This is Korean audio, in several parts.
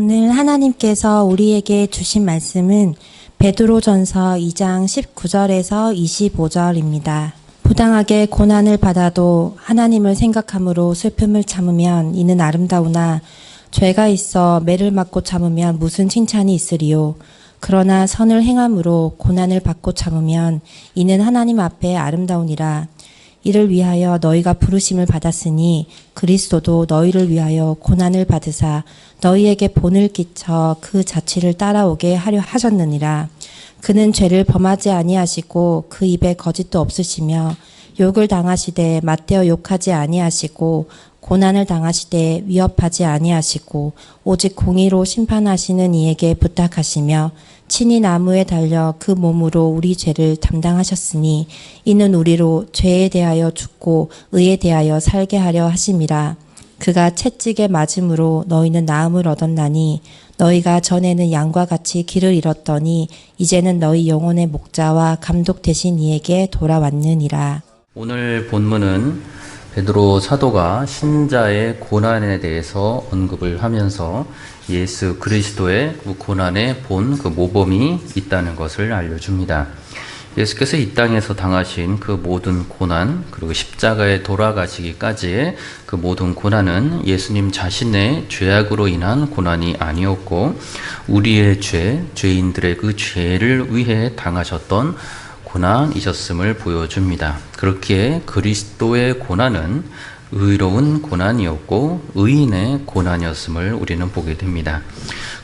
오늘 하나님께서 우리에게 주신 말씀은 베드로전서 2장 19절에서 25절입니다. 부당하게 고난을 받아도 하나님을 생각함으로 슬픔을 참으면 이는 아름다우나 죄가 있어 매를 맞고 참으면 무슨 칭찬이 있으리요. 그러나 선을 행함으로 고난을 받고 참으면 이는 하나님 앞에 아름다우니라. 이를 위하여 너희가 부르심을 받았으니 그리스도도 너희를 위하여 고난을 받으사 너희에게 본을 끼쳐 그 자취를 따라오게 하려 하셨느니라. 그는 죄를 범하지 아니하시고 그 입에 거짓도 없으시며 욕을 당하시되 맞대어 욕하지 아니하시고 고난을 당하시되 위협하지 아니하시고 오직 공의로 심판하시는 이에게 부탁하시며 친히 나무에 달려 그 몸으로 우리 죄를 담당하셨으니 이는 우리로 죄에 대하여 죽고 의에 대하여 살게 하려 하심이라. 그가 채찍에 맞음으로 너희는 나음을 얻었나니 너희가 전에는 양과 같이 길을 잃었더니 이제는 너희 영혼의 목자와 감독 되신 이에게 돌아왔느니라. 오늘 본문은 베드로 사도가 신자의 고난에 대해서 언급을 하면서 예수 그리스도의 그 고난에 본그 모범이 있다는 것을 알려줍니다. 예수께서 이 땅에서 당하신 그 모든 고난, 그리고 십자가에 돌아가시기까지의 그 모든 고난은 예수님 자신의 죄악으로 인한 고난이 아니었고, 우리의 죄, 죄인들의 그 죄를 위해 당하셨던 고난이셨음을 보여줍니다. 그렇기에 그리스도의 고난은 의로운 고난이었고 의인의 고난이었음을 우리는 보게 됩니다.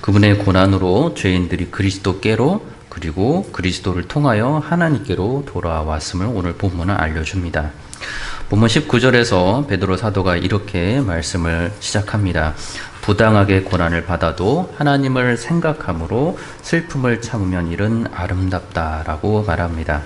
그분의 고난으로 죄인들이 그리스도께로 그리고 그리스도를 통하여 하나님께로 돌아왔음을 오늘 본문은 알려줍니다. 본문 19절에서 베드로 사도가 이렇게 말씀을 시작합니다. 부당하게 고난을 받아도 하나님을 생각함으로 슬픔을 참으면 일은 아름답다라고 말합니다.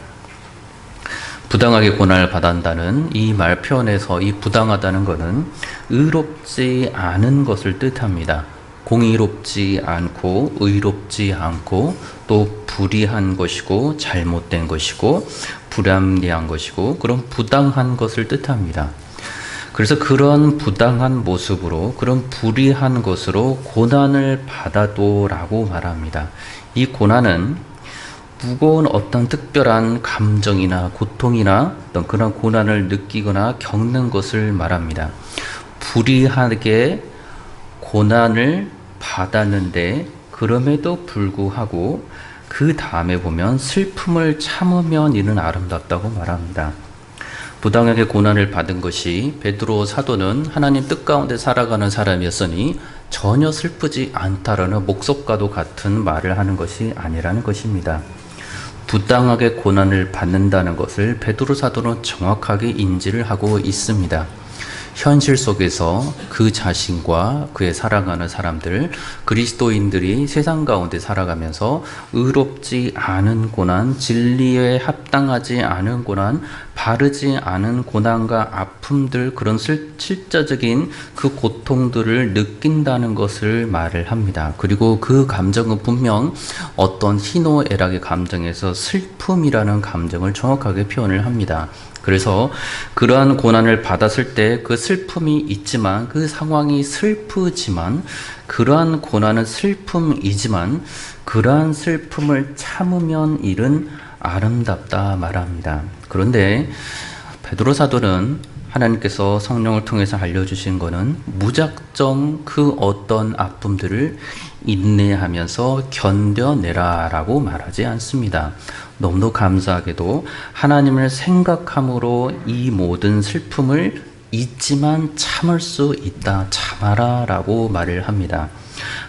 부당하게 고난을 받았다는 이 말 표현에서 이 부당하다는 것은 의롭지 않은 것을 뜻합니다. 공의롭지 않고 의롭지 않고 또 불의한 것이고 잘못된 것이고 불합리한 것이고 그런 부당한 것을 뜻합니다. 그래서 그런 부당한 모습으로 그런 불의한 것으로 고난을 받아도라고 말합니다. 이 고난은 무거운 어떤 특별한 감정이나 고통이나 어떤 그런 고난을 느끼거나 겪는 것을 말합니다. 불의하게 고난을 받았는데 그럼에도 불구하고 그 다음에 보면 슬픔을 참으면 이는 아름답다고 말합니다. 부당하게 고난을 받은 것이 베드로 사도는 하나님 뜻 가운데 살아가는 사람이었으니 전혀 슬프지 않다라는 목석과도 같은 말을 하는 것이 아니라는 것입니다. 부당하게 고난을 받는다는 것을 베드로 사도는 정확하게 인지를 하고 있습니다. 현실 속에서 그 자신과 그의 사랑하는 사람들, 그리스도인들이 세상 가운데 살아가면서 의롭지 않은 고난, 진리에 합당하지 않은 고난, 바르지 않은 고난과 아픔들, 그런 실제적인 그 고통들을 느낀다는 것을 말을 합니다. 그리고 그 감정은 분명 어떤 희노애락의 감정에서 슬픔이라는 감정을 정확하게 표현을 합니다. 그래서 그러한 고난을 받았을 때 그 슬픔이 있지만 그 상황이 슬프지만 그러한 고난은 슬픔이지만 그러한 슬픔을 참으면 일은 아름답다 말합니다. 그런데 베드로 사도는 하나님께서 성령을 통해서 알려주신 것은 무작정 그 어떤 아픔들을 인내하면서 견뎌내라라고 말하지 않습니다. 너무도 감사하게도 하나님을 생각함으로 이 모든 슬픔을 잊지만 참을 수 있다. 참아라 라고 말을 합니다.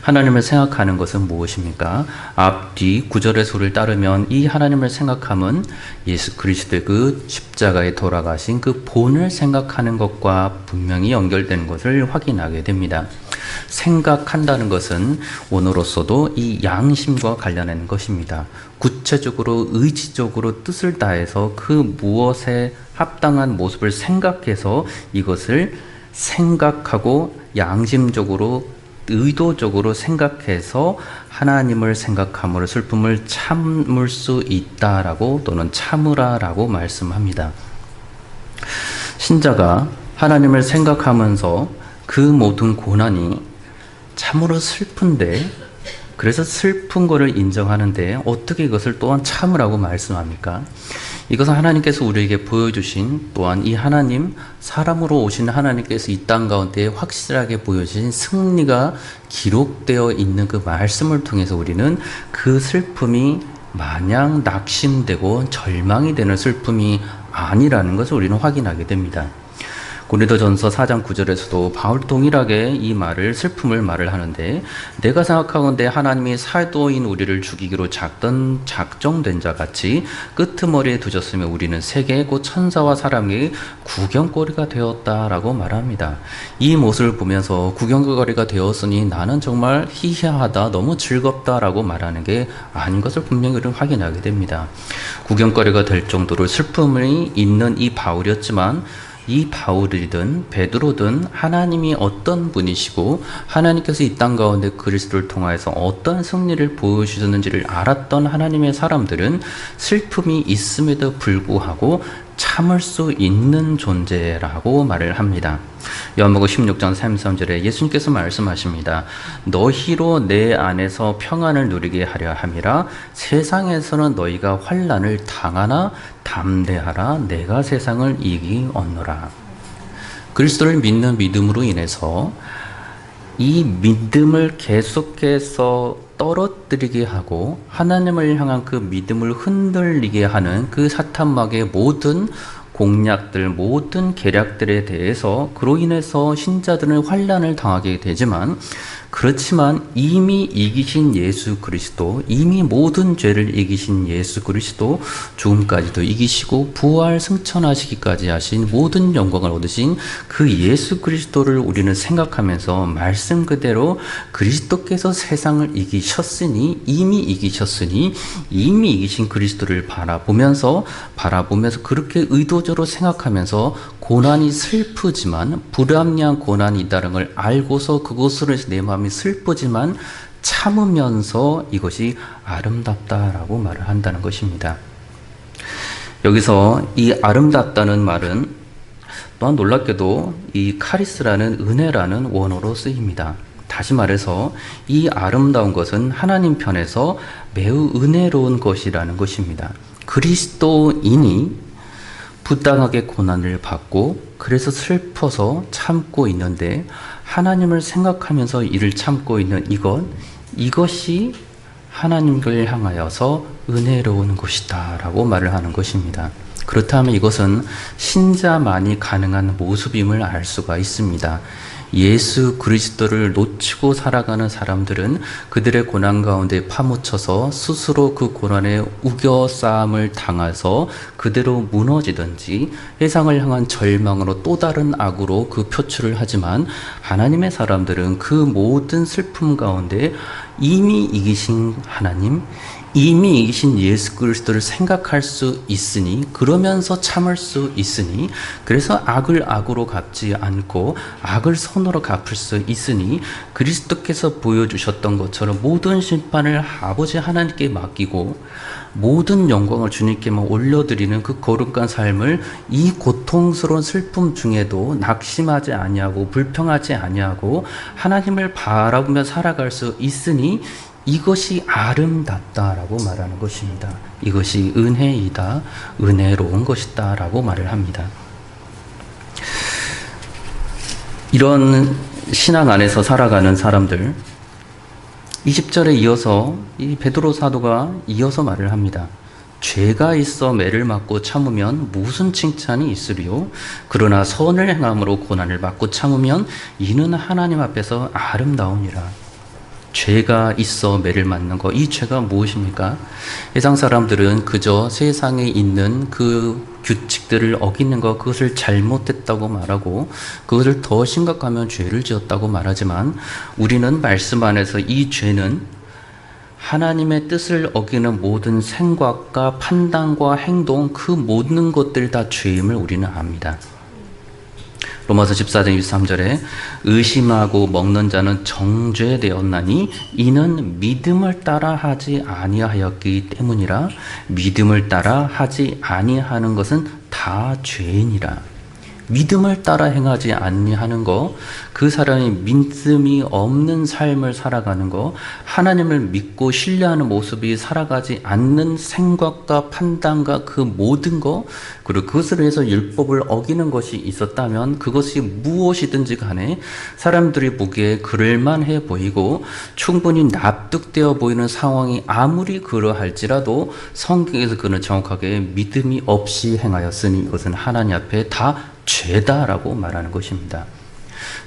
하나님을 생각하는 것은 무엇입니까? 앞뒤 구절의 소를 따르면 이 하나님을 생각함은 예수 그리스도의 그 십자가에 돌아가신 그 본을 생각하는 것과 분명히 연결되는 것을 확인하게 됩니다. 생각한다는 것은 오늘로서도 이 양심과 관련된 것입니다. 구체적으로 의지적으로 뜻을 다해서 그 무엇에 합당한 모습을 생각해서 이것을 생각하고 양심적으로 의도적으로 생각해서 하나님을 생각함으로 슬픔을 참을 수 있다라고 또는 참으라라고 말씀합니다. 신자가 하나님을 생각하면서 그 모든 고난이 참으로 슬픈데 그래서 슬픈 거를 인정하는데 어떻게 이것을 또한 참으라고 말씀합니까? 이것은 하나님께서 우리에게 보여주신 또한 이 하나님 사람으로 오신 하나님께서 이 땅 가운데 확실하게 보여주신 승리가 기록되어 있는 그 말씀을 통해서 우리는 그 슬픔이 마냥 낙심되고 절망이 되는 슬픔이 아니라는 것을 우리는 확인하게 됩니다. 고린도전서 4장 9절에서도 바울 동일하게 이 말을 슬픔을 말을 하는데 내가 생각하건대 하나님이 사도인 우리를 죽이기로 작던 작정된 자 같이 끄트머리에 두셨으며 우리는 세계 곧 천사와 사람에게 구경거리가 되었다라고 말합니다. 이 모습을 보면서 구경거리가 되었으니 나는 정말 희희하다 너무 즐겁다라고 말하는 게 아닌 것을 분명히 확인하게 됩니다. 구경거리가 될 정도로 슬픔이 있는 이 바울이었지만 이 바울이든 베드로든 하나님이 어떤 분이시고 하나님께서 이 땅 가운데 그리스도를 통하여서 어떤 승리를 보여주셨는지를 알았던 하나님의 사람들은 슬픔이 있음에도 불구하고 참을 수 있는 존재라고 말을 합니다. 요한복음 16장 33절에 예수님께서 말씀하십니다. 너희로 내 안에서 평안을 누리게 하려 함이라 세상에서는 너희가 환난을 당하나 담대하라 내가 세상을 이기었노라. 그리스도를 믿는 믿음으로 인해서 이 믿음을 계속해서 떨어뜨리게 하고 하나님을 향한 그 믿음을 흔들리게 하는 그 사탄막의 모든 공략들, 모든 계략들에 대해서 그로 인해서 신자들은 환란을 당하게 되지만 그렇지만 이미 이기신 예수 그리스도, 이미 모든 죄를 이기신 예수 그리스도, 죽음까지도 이기시고 부활 승천하시기까지 하신 모든 영광을 얻으신 그 예수 그리스도를 우리는 생각하면서 말씀 그대로 그리스도께서 세상을 이기셨으니 이미 이기셨으니 이미 이기신 그리스도를 바라보면서 바라보면서 그렇게 의도적으로 생각하면서 고난이 슬프지만 불합리한 고난이 있다는 걸 알고서 그것으로 내 마음 이 슬프지만 참으면서 이것이 아름답다라고 말을 한다는 것입니다. 여기서 이 아름답다는 말은 또한 놀랍게도 이 카리스라는 은혜라는 원어로 쓰입니다. 다시 말해서 이 아름다운 것은 하나님 편에서 매우 은혜로운 것이라는 것입니다. 그리스도인이 부당하게 고난을 받고 그래서 슬퍼서 참고 있는데 하나님을 생각하면서 이를 참고 있는 이것 이것이 하나님을 향하여서 은혜로운 것이다라고 말을 하는 것입니다. 그렇다면 이것은 신자만이 가능한 모습임을 알 수가 있습니다. 예수 그리스도를 놓치고 살아가는 사람들은 그들의 고난 가운데 파묻혀서 스스로 그 고난에 우겨 싸움을 당해서 그대로 무너지든지 세상을 향한 절망으로 또 다른 악으로 그 표출을 하지만 하나님의 사람들은 그 모든 슬픔 가운데 이미 이기신 하나님, 이미 이기신 예수 그리스도를 생각할 수 있으니 그러면서 참을 수 있으니 그래서 악을 악으로 갚지 않고 악을 선으로 갚을 수 있으니 그리스도께서 보여주셨던 것처럼 모든 심판을 아버지 하나님께 맡기고 모든 영광을 주님께 만 올려드리는 그 거룩한 삶을 이 고통스러운 슬픔 중에도 낙심하지 아니하고 불평하지 아니하고 하나님을 바라보며 살아갈 수 있으니 이것이 아름답다라고 말하는 것입니다. 이것이 은혜이다, 은혜로운 것이다라고 말을 합니다. 이런 신앙 안에서 살아가는 사람들, 20절에 이어서 이 베드로 사도가 이어서 말을 합니다. 죄가 있어 매를 맞고 참으면 무슨 칭찬이 있으리요? 그러나 선을 행함으로 고난을 받고 참으면 이는 하나님 앞에서 아름다우니라. 죄가 있어 매를 맞는 거, 이 죄가 무엇입니까? 세상 사람들은 그저 세상에 있는 그 규칙들을 어기는 것, 그것을 잘못했다고 말하고, 그것을 더 심각하면 죄를 지었다고 말하지만, 우리는 말씀 안에서 이 죄는 하나님의 뜻을 어기는 모든 생각과 판단과 행동, 그 모든 것들 다 죄임을 우리는 압니다. 로마서 14장 23절에 의심하고 먹는 자는 정죄되었나니 이는 믿음을 따라 하지 아니하였기 때문이라 믿음을 따라 하지 아니하는 것은 다 죄이니라. 믿음을 따라 행하지 아니하는 거, 그 사람이 믿음이 없는 삶을 살아가는 거, 하나님을 믿고 신뢰하는 모습이 살아가지 않는 생각과 판단과 그 모든 거, 그리고 그것을 위해서 율법을 어기는 것이 있었다면 그것이 무엇이든지 간에 사람들이 보기에 그럴만해 보이고 충분히 납득되어 보이는 상황이 아무리 그러할지라도 성경에서 그는 정확하게 믿음이 없이 행하였으니 이것은 하나님 앞에 다 죄다라고 말하는 것입니다.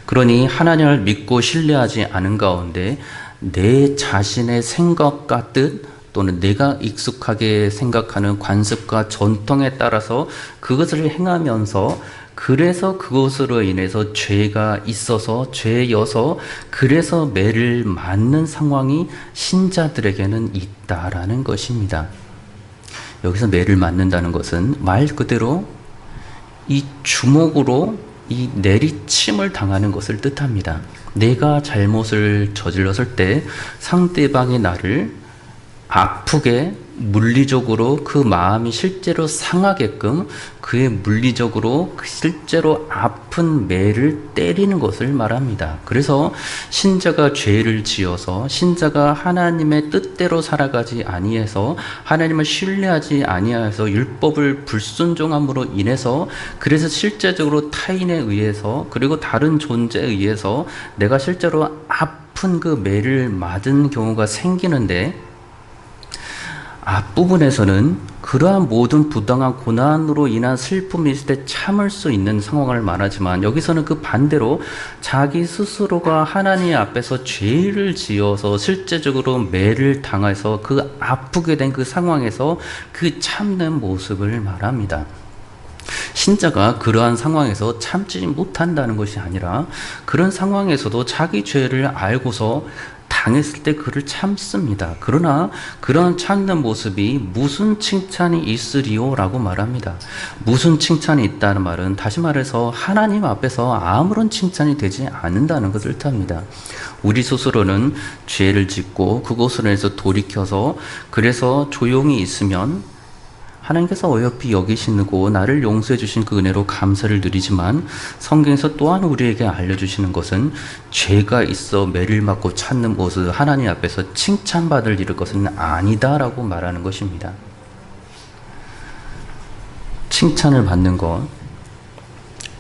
그러니 하나님을 믿고 신뢰하지 않은 가운데 내 자신의 생각과 뜻 또는 내가 익숙하게 생각하는 관습과 전통에 따라서 그것을 행하면서 그래서 그것으로 인해서 죄가 있어서 죄여서 그래서 매를 맞는 상황이 신자들에게는 있다라는 것입니다. 여기서 매를 맞는다는 것은 말 그대로 이 주먹으로 이 내리침을 당하는 것을 뜻합니다. 내가 잘못을 저질렀을 때 상대방이 나를 아프게 물리적으로 그 마음이 실제로 상하게끔 그의 물리적으로 실제로 아픈 매를 때리는 것을 말합니다. 그래서 신자가 죄를 지어서 신자가 하나님의 뜻대로 살아가지 아니해서 하나님을 신뢰하지 아니하여서 율법을 불순종함으로 인해서 그래서 실제적으로 타인에 의해서 그리고 다른 존재에 의해서 내가 실제로 아픈 그 매를 맞은 경우가 생기는데 앞부분에서는 그러한 모든 부당한 고난으로 인한 슬픔이 있을 때 참을 수 있는 상황을 말하지만 여기서는 그 반대로 자기 스스로가 하나님 앞에서 죄를 지어서 실제적으로 매를 당해서 그 아프게 된 그 상황에서 그 참는 모습을 말합니다. 신자가 그러한 상황에서 참지 못한다는 것이 아니라 그런 상황에서도 자기 죄를 알고서 당했을 때 그를 참습니다. 그러나 그런 참는 모습이 무슨 칭찬이 있으리요라고 말합니다. 무슨 칭찬이 있다는 말은 다시 말해서 하나님 앞에서 아무런 칭찬이 되지 않는다는 것을 뜻합니다. 우리 스스로는 죄를 짓고 그것으로 해서 돌이켜서 그래서 조용히 있으면 하나님께서 어여삐 여기시고 나를 용서해 주신 그 은혜로 감사를 드리지만 성경에서 또한 우리에게 알려주시는 것은 죄가 있어 매를 맞고 찾는 모습 하나님 앞에서 칭찬받을 일을 것은 아니다라고 말하는 것입니다. 칭찬을 받는 것,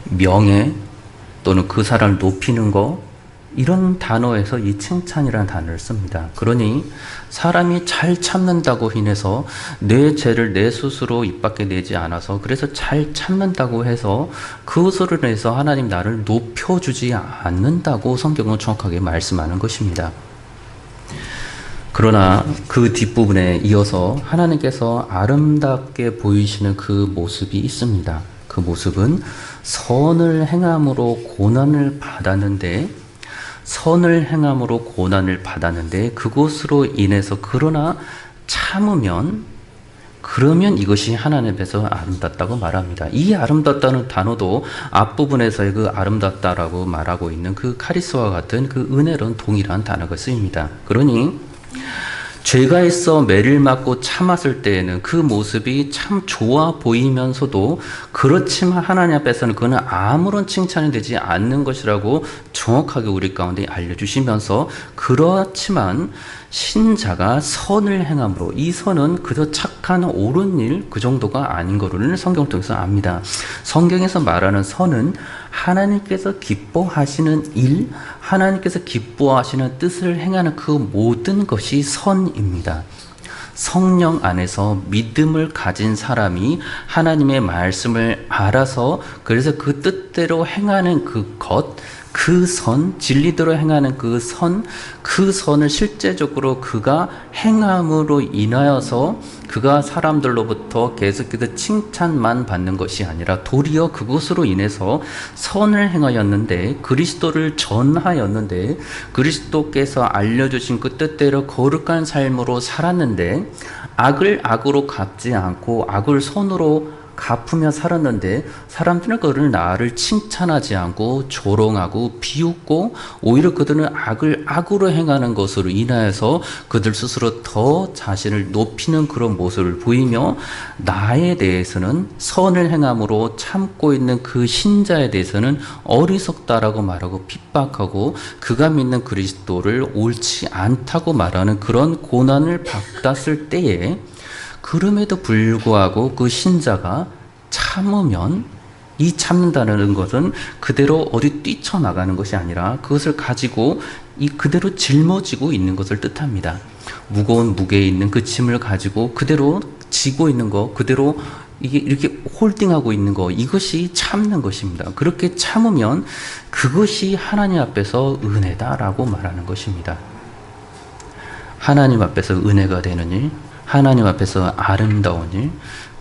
명예 또는 그 사람을 높이는 것 이런 단어에서 이 칭찬이라는 단어를 씁니다. 그러니 사람이 잘 참는다고 인해서 내 죄를 내 스스로 입 밖에 내지 않아서 그래서 잘 참는다고 해서 그것으로 인해서 하나님 나를 높여주지 않는다고 성경은 정확하게 말씀하는 것입니다. 그러나 그 뒷부분에 이어서 하나님께서 아름답게 보이시는 그 모습이 있습니다. 그 모습은 선을 행함으로 고난을 받았는데 선을 행함으로 고난을 받았는데 그것으로 인해서 그러나 참으면 그러면 이것이 하나님 앞에서 아름답다고 말합니다. 이 아름답다는 단어도 앞부분에서의 그 아름답다라고 말하고 있는 그 카리스와 같은 그 은혜로운 동일한 단어가 쓰입니다. 그러니 죄가 있어 매를 맞고 참았을 때에는 그 모습이 참 좋아 보이면서도 그렇지만 하나님 앞에서는 그는 아무런 칭찬이 되지 않는 것이라고 정확하게 우리 가운데 알려주시면서 그렇지만 신자가 선을 행함으로 이 선은 그저 착한 옳은 일 그 정도가 아닌 거를 성경 통해서 압니다. 성경에서 말하는 선은 하나님께서 기뻐하시는 일, 하나님께서 기뻐하시는 뜻을 행하는 그 모든 것이 선입니다. 성령 안에서 믿음을 가진 사람이 하나님의 말씀을 알아서 그래서 그 뜻대로 행하는 그 것, 그 선, 진리대로 행하는 그 선, 그 선을 실제적으로 그가 행함으로 인하여서 그가 사람들로부터 계속해서 칭찬만 받는 것이 아니라 도리어 그것으로 인해서 선을 행하였는데 그리스도를 전하였는데 그리스도께서 알려주신 그 뜻대로 거룩한 삶으로 살았는데 악을 악으로 갚지 않고 악을 선으로 갚으며 살았는데 사람들은 그를 나를 칭찬하지 않고 조롱하고 비웃고 오히려 그들은 악을 악으로 행하는 것으로 인하여서 그들 스스로 더 자신을 높이는 그런 모습을 보이며 나에 대해서는 선을 행함으로 참고 있는 그 신자에 대해서는 어리석다라고 말하고 핍박하고 그가 믿는 그리스도를 옳지 않다고 말하는 그런 고난을 받았을 때에 그럼에도 불구하고 그 신자가 참으면 이 참는다는 것은 그대로 어디 뛰쳐나가는 것이 아니라 그것을 가지고 이 그대로 짊어지고 있는 것을 뜻합니다. 무거운 무게에 있는 그 짐을 가지고 그대로 지고 있는 거, 그대로 이게 이렇게 홀딩하고 있는 거, 이것이 참는 것입니다. 그렇게 참으면 그것이 하나님 앞에서 은혜다라고 말하는 것입니다. 하나님 앞에서 은혜가 되는 일, 하나님 앞에서 아름다운 일,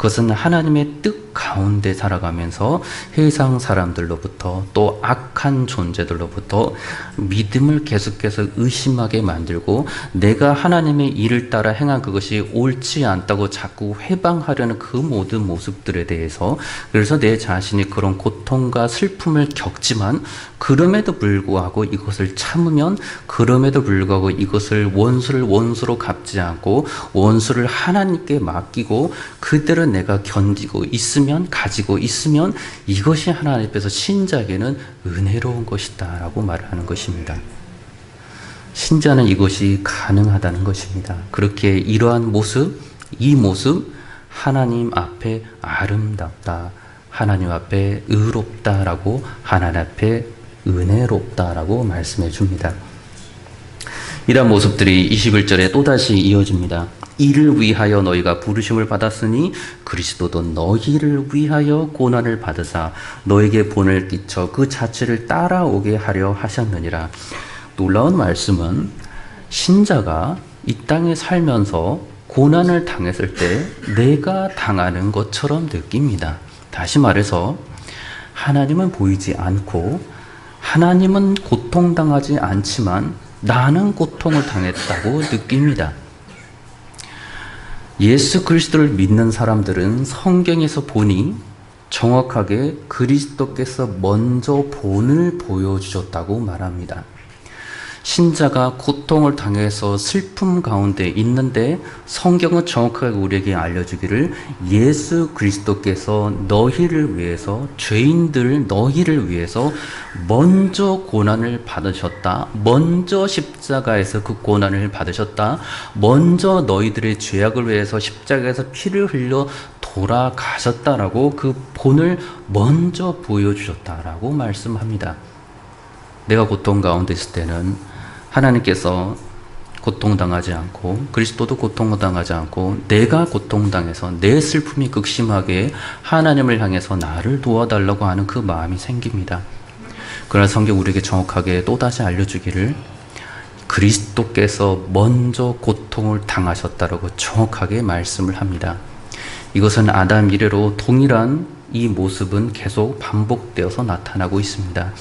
그것은 하나님의 뜻 가운데 살아가면서 세상 사람들로부터 또 악한 존재들로부터 믿음을 계속해서 의심하게 만들고 내가 하나님의 일을 따라 행한 그것이 옳지 않다고 자꾸 회방하려는 그 모든 모습들에 대해서 그래서 내 자신이 그런 고통과 슬픔을 겪지만 그럼에도 불구하고 이것을 참으면 그럼에도 불구하고 이것을 원수를 원수로 갚지 않고 원수를 하나님께 맡기고 그 내가 견디고 있으면 가지고 있으면 이것이 하나님 앞에서 신자에게는 은혜로운 것이다라고 말하는 것입니다. 신자는 이것이 가능하다는 것입니다. 그렇게 이러한 모습, 이 모습 하나님 앞에 아름답다. 하나님 앞에 의롭다라고 하나님 앞에 은혜롭다라고 말씀해 줍니다. 이런 모습들이 21절에 또다시 이어집니다. 이를 위하여 너희가 부르심을 받았으니 그리스도도 너희를 위하여 고난을 받으사 너에게 본을 끼쳐 그 자체를 따라오게 하려 하셨느니라. 놀라운 말씀은 신자가 이 땅에 살면서 고난을 당했을 때 내가 당하는 것처럼 느낍니다. 다시 말해서 하나님은 보이지 않고 하나님은 고통당하지 않지만 나는 고통을 당했다고 느낍니다. 예수 그리스도를 믿는 사람들은 성경에서 보니 정확하게 그리스도께서 먼저 본을 보여주셨다고 말합니다. 신자가 고통을 당해서 슬픔 가운데 있는데 성경은 정확하게 우리에게 알려주기를 예수 그리스도께서 너희를 위해서 죄인들 너희를 위해서 먼저 고난을 받으셨다. 먼저 십자가에서 그 고난을 받으셨다. 먼저 너희들의 죄악을 위해서 십자가에서 피를 흘려 돌아가셨다라고 그 본을 먼저 보여주셨다라고 말씀합니다. 내가 고통 가운데 있을 때는 하나님께서 고통당하지 않고 그리스도도 고통당하지 않고 내가 고통당해서 내 슬픔이 극심하게 하나님을 향해서 나를 도와달라고 하는 그 마음이 생깁니다. 그러나 성경 우리에게 정확하게 또다시 알려주기를 그리스도께서 먼저 고통을 당하셨다라고 정확하게 말씀을 합니다. 이것은 아담 이래로 동일한 이 모습은 계속 반복되어서 나타나고 있습니다.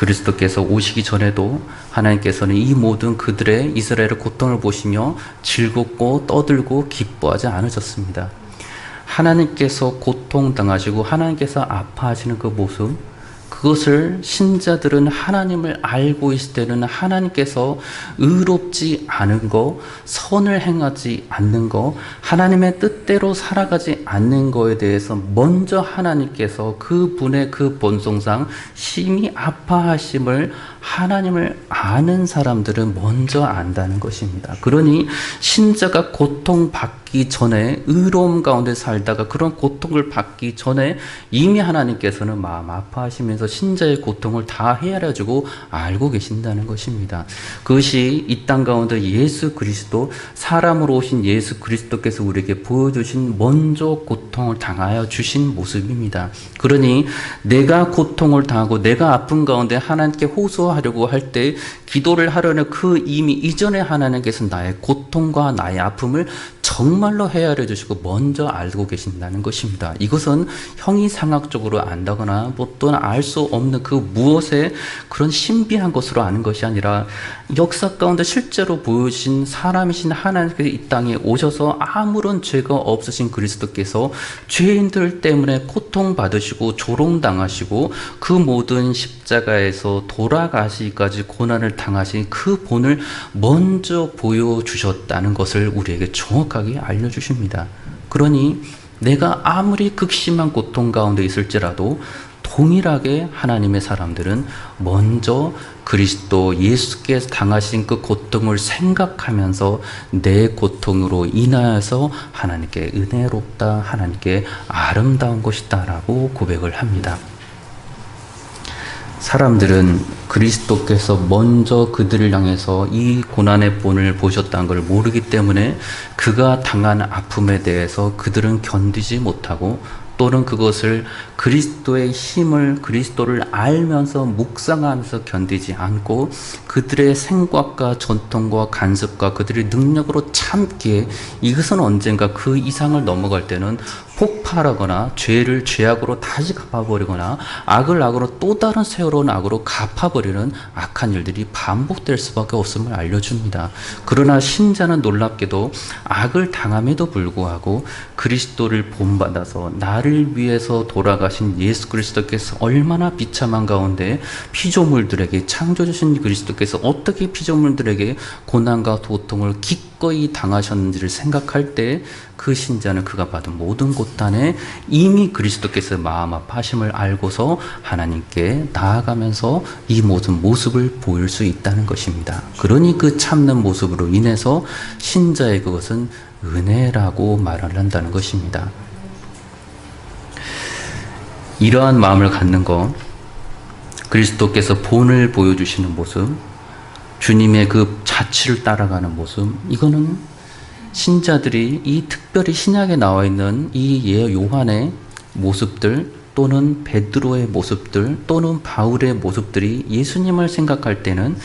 그리스도께서 오시기 전에도 하나님께서는 이 모든 그들의 이스라엘의 고통을 보시며 즐겁고 떠들고 기뻐하지 않으셨습니다. 하나님께서 고통당하시고 하나님께서 아파하시는 그 모습, 그것을 신자들은 하나님을 알고 있을 때는 하나님께서 의롭지 않은 거, 선을 행하지 않는 거, 하나님의 뜻대로 살아가지 않는 거에 대해서 먼저 하나님께서 그 분의 그 본성상 심히 아파하심을 하나님을 아는 사람들은 먼저 안다는 것입니다. 그러니 신자가 고통받기 전에 의로움 가운데 살다가 그런 고통을 받기 전에 이미 하나님께서는 마음 아파하시면서 신자의 고통을 다 헤아려주고 알고 계신다는 것입니다. 그것이 이 땅 가운데 예수 그리스도 사람으로 오신 예수 그리스도께서 우리에게 보여주신 먼저 고통을 당하여 주신 모습입니다. 그러니 내가 고통을 당하고 내가 아픈 가운데 하나님께 호소 하려고 할 때 기도를 하려는 그 이미 이전에 하나님께서 나의 고통과 나의 아픔을 정말로 헤아려 주시고 먼저 알고 계신다는 것입니다. 이것은 형이상학적으로 안다거나 뭐 또는 알 수 없는 그 무엇에 그런 신비한 것으로 아는 것이 아니라 역사 가운데 실제로 보여주신 사람이신 하나님께서 이 땅에 오셔서 아무런 죄가 없으신 그리스도께서 죄인들 때문에 고통받으시고 조롱당하시고 그 모든 십자가에서 돌아가시기까지 고난을 당하신 그 본을 먼저 보여주셨다는 것을 우리에게 정확하게 알려주십니다. 그러니 내가 아무리 극심한 고통 가운데 있을지라도 동일하게 하나님의 사람들은 먼저 그리스도 예수께서 당하신 그 고통을 생각하면서 내 고통으로 인하여서 하나님께 은혜롭다, 하나님께 아름다운 것이다라고 고백을 합니다. 사람들은 그리스도께서 먼저 그들을 향해서 이 고난의 본을 보셨다는 걸 모르기 때문에 그가 당한 아픔에 대해서 그들은 견디지 못하고 또는 그것을 그리스도의 힘을 그리스도를 알면서 묵상하면서 견디지 않고 그들의 생각과 전통과 간섭과 그들의 능력으로 참기에 이것은 언젠가 그 이상을 넘어갈 때는 폭발하거나 죄를 죄악으로 다시 갚아버리거나 악을 악으로 또 다른 새로운 악으로 갚아버리는 악한 일들이 반복될 수밖에 없음을 알려줍니다. 그러나 신자는 놀랍게도 악을 당함에도 불구하고 그리스도를 본받아서 나를 위해서 돌아가신 예수 그리스도께서 얼마나 비참한 가운데 피조물들에게 창조주신 그리스도께서 어떻게 피조물들에게 고난과 고통을 기꺼이 당하셨는지를 생각할 때 그 신자는 그가 받은 모든 고난에 이미 그리스도께서 마음 아파심을 알고서 하나님께 나아가면서 이 모든 모습을 보일 수 있다는 것입니다. 그러니 그 참는 모습으로 인해서 신자의 그것은 은혜라고 말을 한다는 것입니다. 이러한 마음을 갖는 것, 그리스도께서 본을 보여주시는 모습, 주님의 그 자취를 따라가는 모습, 이거는 신자들이 이 특별히 신약에 나와 있는 이 예 요한의 모습들 또는 베드로의 모습들 또는 바울의 모습들이 예수님을 생각할 때는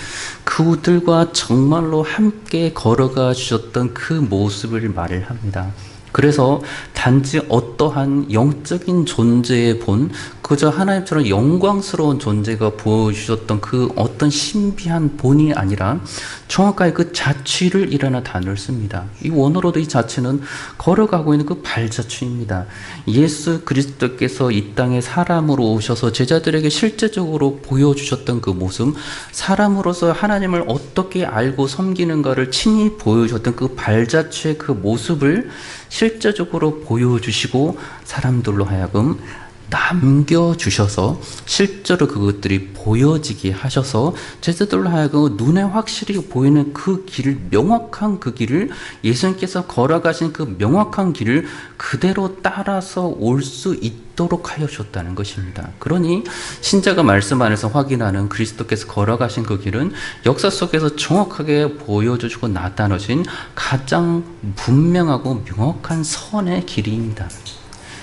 그들과 정말로 함께 걸어가 주셨던 그 모습을 말을 합니다. 그래서 단지 어떠한 영적인 존재의 본, 그저 하나님처럼 영광스러운 존재가 보여주셨던 그 어떤 신비한 본이 아니라 정확하게 그 자취를 일어나 단어를 씁니다. 이 원어로도 이 자취는 걸어가고 있는 그 발자취입니다. 예수 그리스도께서 이 땅에 사람으로 오셔서 제자들에게 실제적으로 보여주셨던 그 모습, 사람으로서 하나님을 어떻게 알고 섬기는가를 친히 보여주셨던 그 발자취의 그 모습을 실 제적으로 보여주시고 사람들로 하여금 남겨주셔서 실제로 그것들이 보여지게 하셔서 제자들로 하여금 눈에 확실히 보이는 그 길을 명확한 그 길을 예수님께서 걸어가신 그 명확한 길을 그대로 따라서 올 수 있 도록 하여 주셨다는 것입니다. 그러니 신자가 말씀 안에서 확인하는 그리스도께서 걸어가신 그 길은 역사 속에서 정확하게 보여주시고 나타내신 가장 분명하고 명확한 선의 길입니다.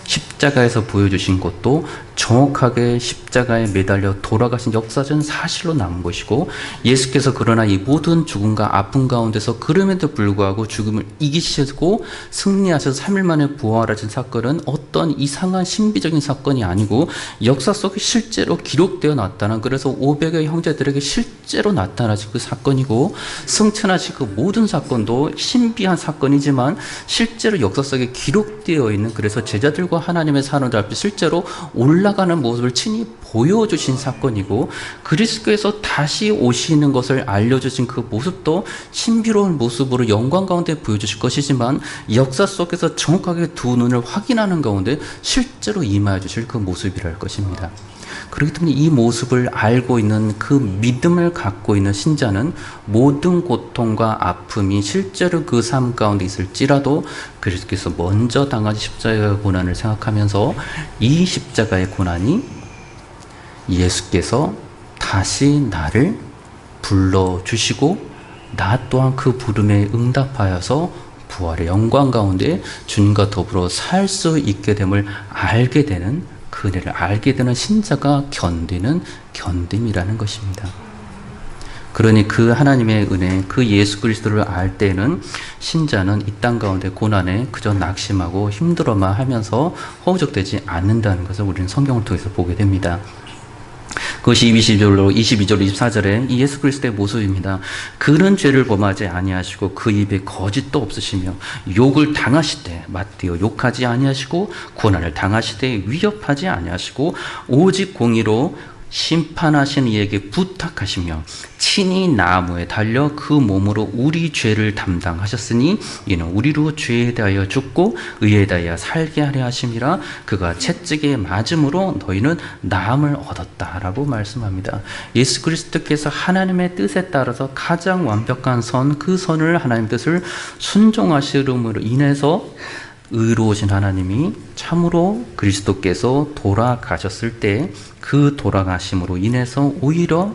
십자가에서 보여주신 것도 정확하게 십자가에 매달려 돌아가신 역사적인 사실로 남은 것이고 예수께서 그러나 이 모든 죽음과 아픔 가운데서 그럼에도 불구하고 죽음을 이기시고 승리하셔서 3일 만에 부활하신 사건은 어떤 이상한 신비적인 사건이 아니고 역사 속에 실제로 기록되어 나타난 그래서 500의 형제들에게 실제로 나타나신 그 사건이고 승천하신 그 모든 사건도 신비한 사건이지만 실제로 역사 속에 기록되어 있는 그래서 제자들과 하나님의 사람들 앞에 실제로 올 라가는 모습을 친히 보여주신 사건이고 그리스도께서 다시 오시는 것을 알려주신 그 모습도 신비로운 모습으로 영광 가운데 보여주실 것이지만 역사 속에서 정확하게 두 눈을 확인하는 가운데 실제로 임하여 주실 그 모습이랄 것입니다. 그렇기 때문에 이 모습을 알고 있는 그 믿음을 갖고 있는 신자는 모든 고통과 아픔이 실제로 그 삶 가운데 있을지라도 그리스도께서 먼저 당하신 십자가의 고난을 생각하면서 이 십자가의 고난이 예수께서 다시 나를 불러주시고 나 또한 그 부름에 응답하여서 부활의 영광 가운데 주님과 더불어 살 수 있게 됨을 알게 되는 그 은혜를 알게 되는 신자가 견디는 견딤이라는 것입니다. 그러니 그 하나님의 은혜, 그 예수 그리스도를 알 때는 신자는 이 땅 가운데 고난에 그저 낙심하고 힘들어만 하면서 허우적대지 않는다는 것을 우리는 성경을 통해서 보게 됩니다. 그것이 22절로 22절 24절에 이 예수 그리스도의 모습입니다. 그런 죄를 범하지 아니하시고 그 입에 거짓도 없으시며 욕을 당하시되 맞디어 욕하지 아니하시고 고난을 당하시되 위협하지 아니하시고 오직 공의로 심판하신 이에게 부탁하시며 친히 나무에 달려 그 몸으로 우리 죄를 담당하셨으니 이는 우리로 죄에 대하여 죽고 의에 대하여 살게 하려 하심이라 그가 채찍에 맞음으로 너희는 나음을 얻었다라고 말씀합니다. 예수 그리스도께서 하나님의 뜻에 따라서 가장 완벽한 선, 그 선을 하나님 뜻을 순종하시름으로 인해서 의로우신 하나님이 참으로 그리스도께서 돌아가셨을 때 그 돌아가심으로 인해서 오히려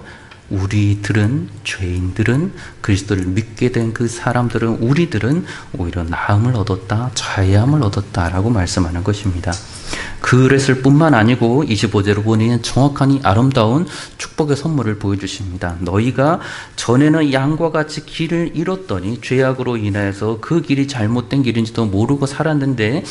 우리들은 죄인들은 그리스도를 믿게 된 그 사람들은 우리들은 오히려 나음을 얻었다, 자유함을 얻었다라고 말씀하는 것입니다. 그랬을 뿐만 아니고 25제로 보니 정확한 이 아름다운 축복의 선물을 보여주십니다. 너희가 전에는 양과 같이 길을 잃었더니 죄악으로 인하여서 그 길이 잘못된 길인지도 모르고 살았는데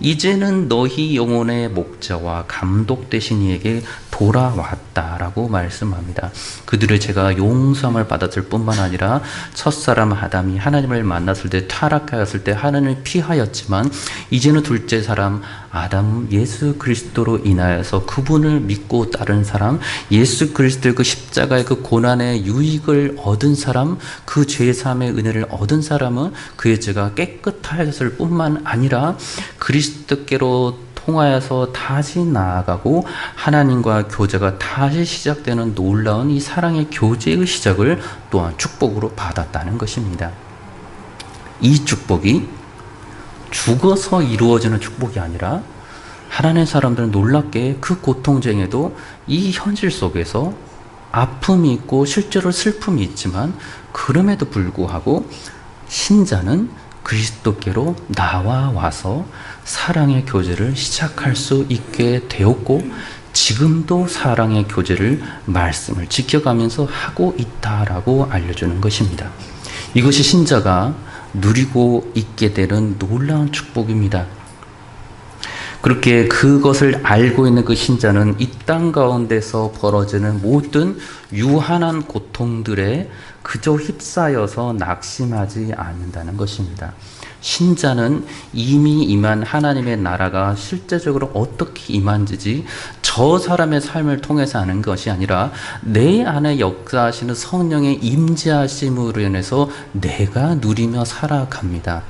이제는 너희 영혼의 목자와 감독 되신 이에게 돌아왔다라고 말씀합니다. 그들을 제가 용서함을 받았을 뿐만 아니라 첫사람 아담이 하나님을 만났을 때 타락하였을 때 하나님을 피하였지만 이제는 둘째 사람 아담 예수 그리스도로 인하여서 그분을 믿고 따른 사람 예수 그리스도의 그 십자가의 그 고난의 유익을 얻은 사람 그죄 사함의 은혜를 얻은 사람은 그의 죄가 깨끗하였을 뿐만 아니라 그리스도께로 통하여서 다시 나아가고 하나님과 교제가 다시 시작되는 놀라운 이 사랑의 교제의 시작을 또한 축복으로 받았다는 것입니다. 이 축복이 죽어서 이루어지는 축복이 아니라 하나님의 사람들은 놀랍게 그 고통 중에도 이 현실 속에서 아픔이 있고 실제로 슬픔이 있지만 그럼에도 불구하고 신자는 그리스도께로 나와 와서 사랑의 교제를 시작할 수 있게 되었고 지금도 사랑의 교제를 말씀을 지켜가면서 하고 있다라고 알려주는 것입니다. 이것이 신자가 누리고 있게 되는 놀라운 축복입니다. 그렇게 그것을 알고 있는 그 신자는 이 땅 가운데서 벌어지는 모든 유한한 고통들에 그저 휩싸여서 낙심하지 않는다는 것입니다. 신자는 이미 임한 하나님의 나라가 실제적으로 어떻게 임한지 저 사람의 삶을 통해서 아는 것이 아니라 내 안에 역사하시는 성령의 임재하심으로 인해서 내가 누리며 살아갑니다.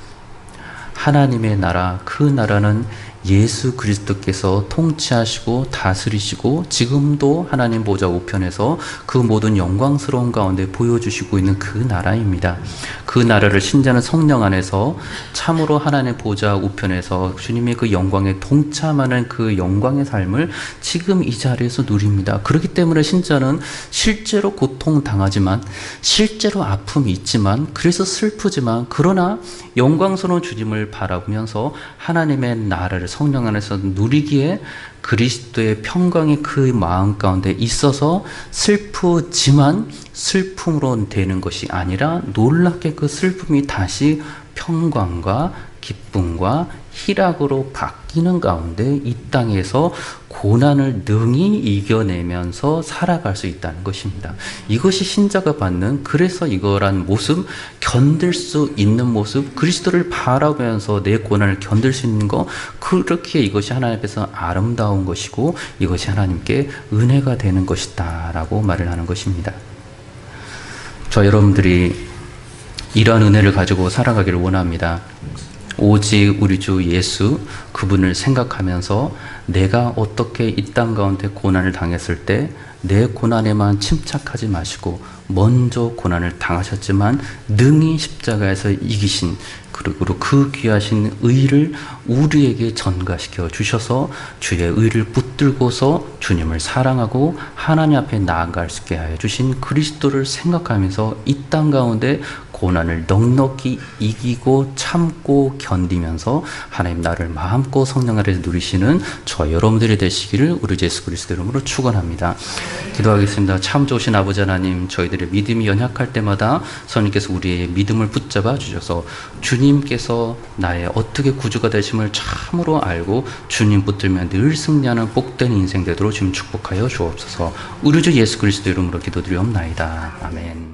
하나님의 나라, 그 나라는 예수 그리스도께서 통치하시고 다스리시고 지금도 하나님 보좌 우편에서 그 모든 영광스러운 가운데 보여주시고 있는 그 나라입니다. 그 나라를 신자는 성령 안에서 참으로 하나님 보좌 우편에서 주님의 그 영광에 동참하는 그 영광의 삶을 지금 이 자리에서 누립니다. 그렇기 때문에 신자는 실제로 고통 당하지만 실제로 아픔이 있지만 그래서 슬프지만 그러나 영광스러운 주님을 바라보면서 하나님의 나라를 성령 안에서 누리기에 그리스도의 평강이 그 마음 가운데 있어서 슬프지만 슬픔으로 되는 것이 아니라 놀랍게 그 슬픔이 다시 평강과 기쁨과 희락으로 바뀌는 가운데 이 땅에서 고난을 능히 이겨내면서 살아갈 수 있다는 것입니다. 이것이 신자가 받는 그래서 이거란 모습, 견딜 수 있는 모습, 그리스도를 바라보면서 내 고난을 견딜 수 있는 거, 그렇게 이것이 하나님 앞에서 아름다운 것이고 이것이 하나님께 은혜가 되는 것이다라고 말을 하는 것입니다. 저 여러분들이 이러한 은혜를 가지고 살아가기를 원합니다. 오직 우리 주 예수 그분을 생각하면서 내가 어떻게 이 땅 가운데 고난을 당했을 때 내 고난에만 침착하지 마시고 먼저 고난을 당하셨지만 능히 십자가에서 이기신 그리고 그 귀하신 의를 우리에게 전가시켜 주셔서 주의 의를 붙들고서 주님을 사랑하고 하나님 앞에 나아갈 수 있게 하여 주신 그리스도를 생각하면서 이 땅 가운데 고난을 넉넉히 이기고 참고 견디면서 하나님 나를 마음껏 성령 아래서 누리시는 저 여러분들이 되시기를 우리 예수 그리스도 이름으로 축원합니다. 기도하겠습니다. 참 좋으신 아버지 하나님, 저희들의 믿음이 연약할 때마다 성령께서 우리의 믿음을 붙잡아 주셔서 주님께서 나의 어떻게 구주가 되 심을 참으로 알고 주님 붙들면 늘 승리하는 복된 인생 되도록 주님 축복하여 주옵소서. 우리 주 예수 그리스도 이름으로 기도드리옵나이다. 아멘.